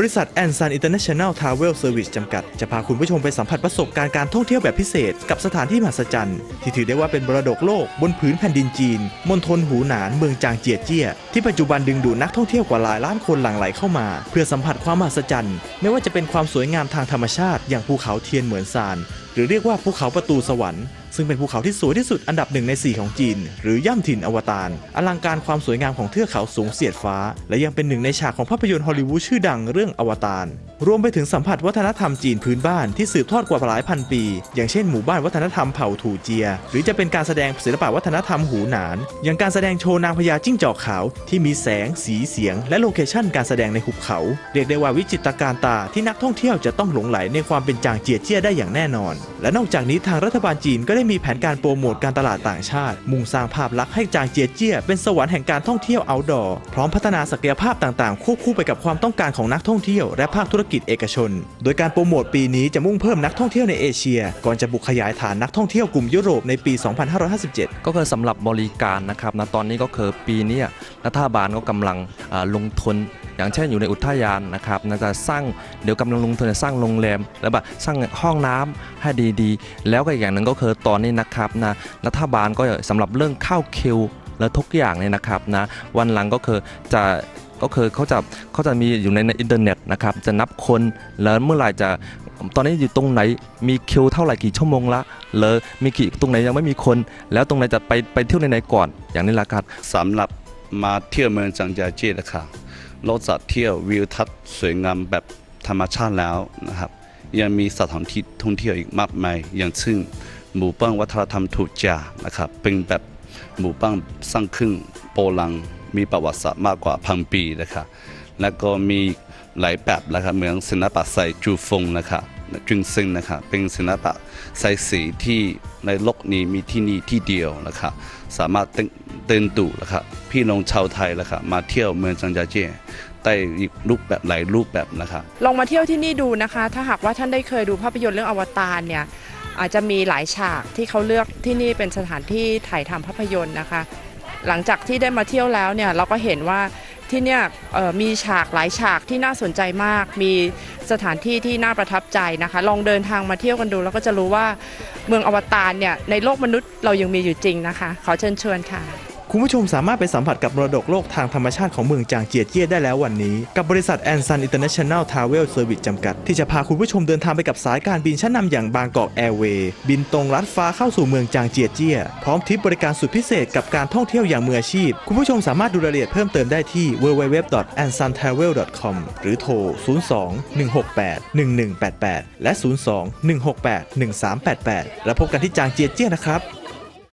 บริษัทแอนซันอินเตอร์เนชั่นแนลทราเวลเซอร์วิสจำกัด จะพาคุณผู้ชมไปสัมผัสประสบการณ์การท่องเที่ยวแบบพิเศษ กับสถานที่มหัศจรรย์ ที่ถือได้ว่าเป็นบรดกโลกบนผืนแผ่นดินจีนมณฑลหูหนานเมืองจางเจียเจี้ย ที่ปัจจุบันดึงดูดนักท่องเที่ยวกว่าหลายล้านคนหลั่งไหลเข้ามา เพื่อสัมผัสความมหัศจรรย์ ไม่ว่าจะเป็นความสวยงามทางธรรมชาติ อย่างภูเขาเทียนเหมือนซาน รือเรียกว่าภูเขาประตูสวรรค์ซึ่งเป็นภูเขาที่สวยที่สุดอันดับหนึ่งใน 4 ของจีน หรือย่ำถิ่นอวตารอลังการความสวยงามของเทือกเขาสูงเสียดฟ้า และยังเป็นหนึ่งในฉากของภาพยนตร์ฮอลลีวูดชื่อดังเรื่องอวตารรวมไปถึงสัมผัสวัฒนธรรมจีนพื้นบ้านที่สืบทอดกว่าหลายพันปี อย่างเช่นหมู่บ้านวัฒนธรรมเผ่าถูเจีย หรือจะเป็นการแสดงศิลปะวัฒนธรรมหูหนาน อย่างการแสดงโชว์นางพญาจิ้งจอกขาวที่มีแสง สีเสียง และโลเคชั่นการแสดงในหุบเขาเรียกได้ว่าวิจิตรการตาที่นักท่องเที่ยวจะต้องหลงไหลในความเป็นจางเจียเจี้ยได้อย่างแน่นอนและนอกจากนี้ทางรัฐบาลจีนก็ได้มีแผนการโปรโมทการตลาดต่างชาติ มุ่งสร้างภาพลักษณ์ให้จางเจียเจี้ยเป็นสวรรค์แห่งการท่องเที่ยว outdoor พร้อมพัฒนาศักยภาพต่างๆ ควบคู่ไปกับความต้องการของนักท่องเที่ยวและภาคธุรกิจเอกชน โดยการโปรโมทปีนี้จะมุ่งเพิ่มนักท่องเที่ยวในเอเชีย ก่อนจะบุกขยายฐานนักท่องเที่ยวกลุ่มยุโรปในปี 2557 ก็คือสำหรับบริการนะครับนะตอนนี้ก็คือปีนี้รัฐบาลก็กำลังลงทุน อย่างเช่นอยู่ในอุทยานนะครับนะจะสร้างเดี๋ยวกำลังลงทุนสร้างโรงแรม แล้วแบบสร้างห้องน้ำให้ดีๆ แล้วก็อีกอย่างหนึ่งก็คือตอนนี้นะครับนะรัฐบาลก็สำหรับเรื่องเข้าคิวและทุกอย่างเนี่ยนะครับนะวันหลังก็คือจะก็คือเขาจะเขาจะมีอยู่ในอินเทอร์เน็ตนะครับจะนับคนแล้วเมื่อไหร่จะตอนนี้อยู่ตรงไหนมีคิวเท่าไหร่กี่ชั่วโมงละเลยมีกี่ตรงไหนยังไม่มีคน แล้วตรงไหนจะไปไปเที่ยวไหนก่อนอย่างนี้ละครับสำหรับมาเที่ยวเมืองจางจาเจี้นะครับ นอกจากเที่ยววิวทัศน์สวยงามแบบธรรมชาติแล้วนะครับ ยังมีสถานที่ท่องเที่ยวอีกมากมายอย่างเช่นหมู่บ้านวัฒนธรรมถูกจานะครับเป็นแบบหมู่บ้านสร้างขึ้นโบราณมีประวัติศาสตร์มากกว่าพันปีนะครับแล้วก็มีหลายแบบนะครับเหมือนศิลปะใส่จูฟงนะครับจุนซิงนะครับเป็นศิลปะใส่สีที่ในโลกนี้มีที่นี่ที่เดียวนะครับสามารถเต้นเต้นตู่นะครับ พี่น้องชาวไทยนะครับมาเที่ยวเมืองจังจาเจ้ได้รูปแบบหลายรูปแบบนะครับลองมาเที่ยวที่นี่ดูนะคะ ถ้าหากว่าท่านได้เคยดูภาพยนตร์เรื่องอวตารเนี่ยอาจจะมีหลายฉากที่เขาเลือกที่นี่เป็นสถานที่ถ่ายทำภาพยนตร์นะคะ หลังจากที่ได้มาเที่ยวแล้วเนี่ยเราก็เห็นว่าที่เนี่ยมีฉากหลายฉากที่น่าสนใจมาก มีสถานที่ที่น่าประทับใจนะคะ ลองเดินทางมาเที่ยวกันดู แล้วก็จะรู้ว่าเมืองอวตารเนี่ยในโลกมนุษย์เรายังมีอยู่จริงนะคะ ขอเชิญชวนค่ะ คุณผู้ชมสามารถไปสัมผัสกับมรดกโลกทางธรรมชาติของเมืองจางเจียเจี้ยได้แล้ววันนี้ กับบริษัทแอนซันอินเตอร์เนชั่นแนลทราเวลเซอร์วิสจำกัด ที่จะพาคุณผู้ชมเดินทางไปกับสายการบินชั้นนำอย่างบางกอกแอร์เวย์บินตรงลัดฟ้าเข้าสู่เมืองจางเจียเจี้ยพร้อมทิปบริการสุดพิเศษกับการท่องเที่ยวอย่างมืออาชีพ คุณผู้ชมสามารถดูรายละเอียดเพิ่มเติมได้ที่ www.ansantravel.com หรือโทร 02 168 1188 และ 02 168 1388 แล้วพบกันที่จางเจียเจี้ยนะครับ